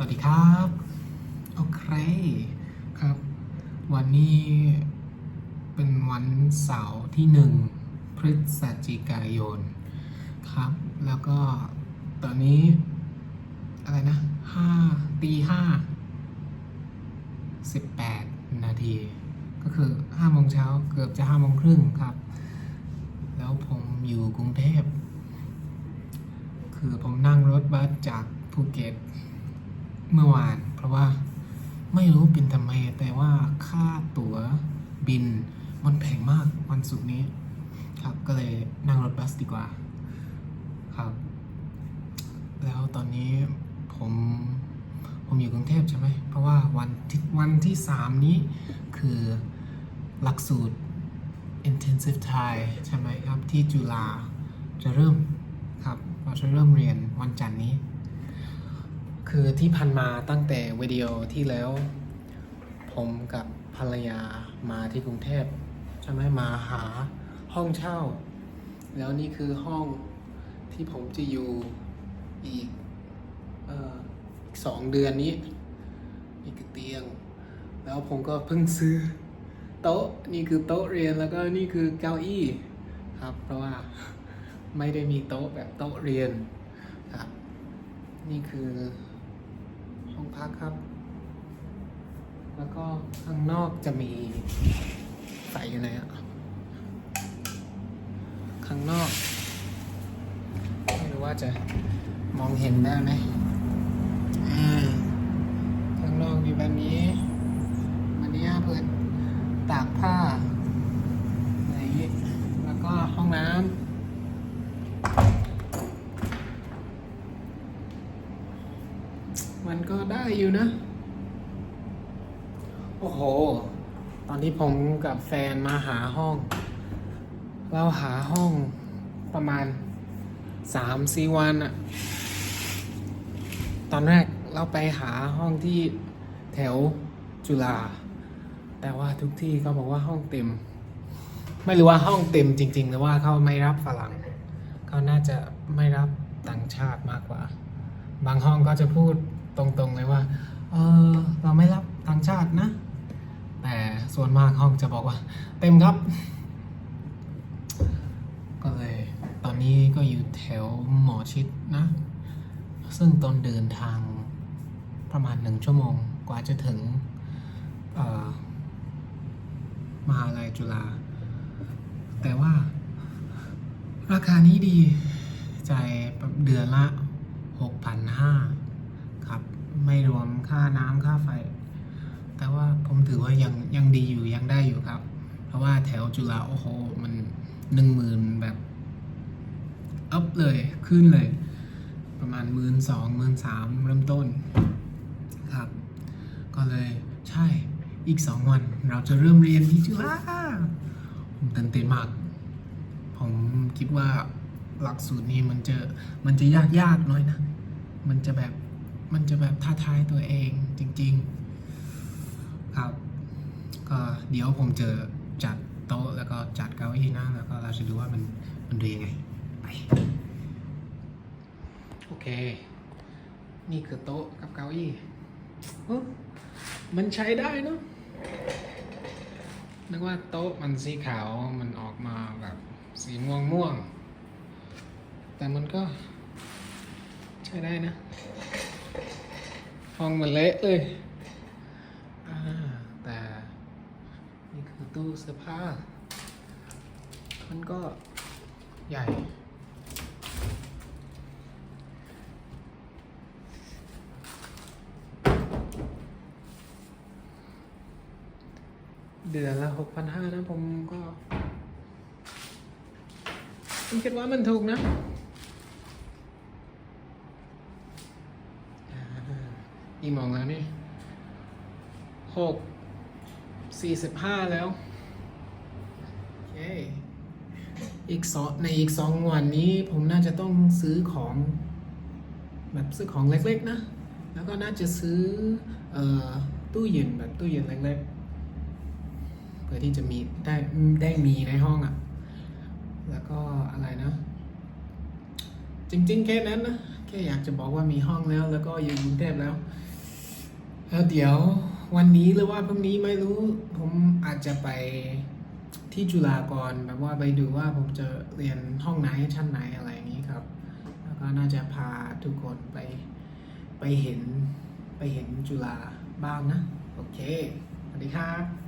วัสดีครับ โอเคครับ วันนี้เป็นวันเสาร์ที่หนึ่งพฤศจิกายนครับ แล้วก็ตอนนี้ อะไรนะห้าตีห้าสิบแปดนาที ก็คือห้าโมงเช้าเกือบจะห้าโมงครึ่งครับ แล้วผมอยู่กรุงเทพ คือผมนั่งรถบัสจากภูเก็ต เมื่อวาน เพราะว่าไม่รู้เป็นทำไม แต่ว่าค่าตั๋วบินมันแพงมากวันศุกร์นี้ ครับก็เลยนั่งรถบัสดีกว่า ครับ แล้วตอนนี้ผมผมอยู่กรุงเทพใช่ไหม เพราะว่าวันที่วันที่สามนี้คือหลักสูตร intensive Thai ใช่ไหมครับ ที่จุฬาจะเริ่มครับ เราจะเริ่มเรียนวันจันทร์นี้ คือที่ผ่านมาตั้งแต่วิดีโอที่แล้ว ผมกับภรรยามาที่กรุงเทพใช่ไหมมาหาห้องเช่า แล้วนี่คือห้องที่ผมจะอยู่อีกออีกสองเดือนนี้นี่คือเตียง แล้วผมก็เพิ่งซื้อโต๊ะนี่คือโต๊ะเรียนแล้วก็นี่คือเก้าอี้ครับ เพราะว่าไม่ได้มีโต๊ะแบบโต๊ะเรียนครับ นี่คือ พักครับ แล้วก็ข้างนอกจะมีใส่อยู่ไหนอะข้างนอก ไม่รู้ว่าจะมองเห็นได้ไหมอ่าข้างนอกมีแบบนี้มันนี้เพื่อนตากผ้าไหนแล้วก็ห้องน้ำ มันก็ได้อยู่นะ โอ้โห ตอนที่ผมกับแฟนมาหาห้อง เราหาห้องประมาณสามสี่วันอะตอนแรกเราไปหาห้องที่แถวจุฬาแต่ว่าทุกที่เขาบอกว่าห้องเต็ม ไม่รู้ว่าห้องเต็มจริงๆหรือว่าเขาไม่รับฝรั่งเขาน่าจะไม่รับต่างชาติมากกว่า บางห้องก็จะพูด ตรงๆเลยว่า เออเราไม่รับต่างชาตินะ แต่ส่วนมากห้องจะบอกว่า เต็มครับ ก็เลยตอนนี้ก็อยู่แถวหมอชิดนะ ซึ่งตอนเดินทางประมาณหนึ่งชั่วโมงกว่าจะถึงมหาลัยจุฬา แต่ว่าราคานี้ดีจ่ายเดือนละหกพันห้า ไม่รวมค่าน้ำค่าไฟ แต่ว่าผมถือว่ายังยังดีอยู่ยังได้อยู่ครับ เพราะว่าแถวจุฬาโอ้โห มันหนึ่งหมื่นแบบอัพเลยขึ้นเลย ประมาณหมื่นสองหมื่นสามเริ่มต้นครับ ก็เลยใช่อีกสองวันเราจะเริ่มเรียนที่จุฬาผมตื่นเต้นมาก ผมคิดว่าหลักสูตรนี้มันจะมันจะยากยากๆหน้อยนะ มันจะแบบ มันจะแบบท้าทายตัวเองจริง ๆ ครับ ก็เดี๋ยวผมจะจัดโต๊ะแล้วก็จัดเก้าอี้นะแล้วก็เราจะดูว่ามันมันเรียงไงไปโอเค นี่คือโต๊ะกับเก้าอี้เอ้อมันใช้ได้เนอะนึกว่าโต๊ะมันสีขาวมันออกมาแบบสีม่วงม่วง แต่มันก็ใช้ได้นะ ห้องมันเละเลยแต่นี่คือตู้เสื้อผ้า มันก็ใหญ่ เดือนละหกพันห้านะผมก็ผมคิดว่ามันถูกนะอ่า อีกมองแล้วนี่หกสี่สิบห้าแล้วโอเคอีกสองในอีกสองวันนี้ผมน่าจะต้องซื้อของ แบบซื้อของเล็กๆนะ แล้วก็น่าจะซื้อเอ่อตู้เย็นแบบตู้เย็นเล็กๆ เพื่อที่จะมีได้ได้มีในห้องอะ่ะ แล้วก็อะไรนะ จริงๆ แค่นั้นนะ แค่อยากจะบอกว่ามีห้องแล้ว แล้วก็อยู่กรุงเทพแล้ว แล้วเดี๋ยววันนี้หรือว่าพรุ่งนี้ไม่รู้ ผมอาจจะไปที่จุฬาก่อนแบบว่าไปดูว่าผมจะเรียนห้องไหนชั้นไหนอะไรอย่างนี้ครับ แล้วก็น่าจะพาทุกคนไปไปเห็นไปเห็นจุฬาบ้างนะ โอเคสวัสดีครับ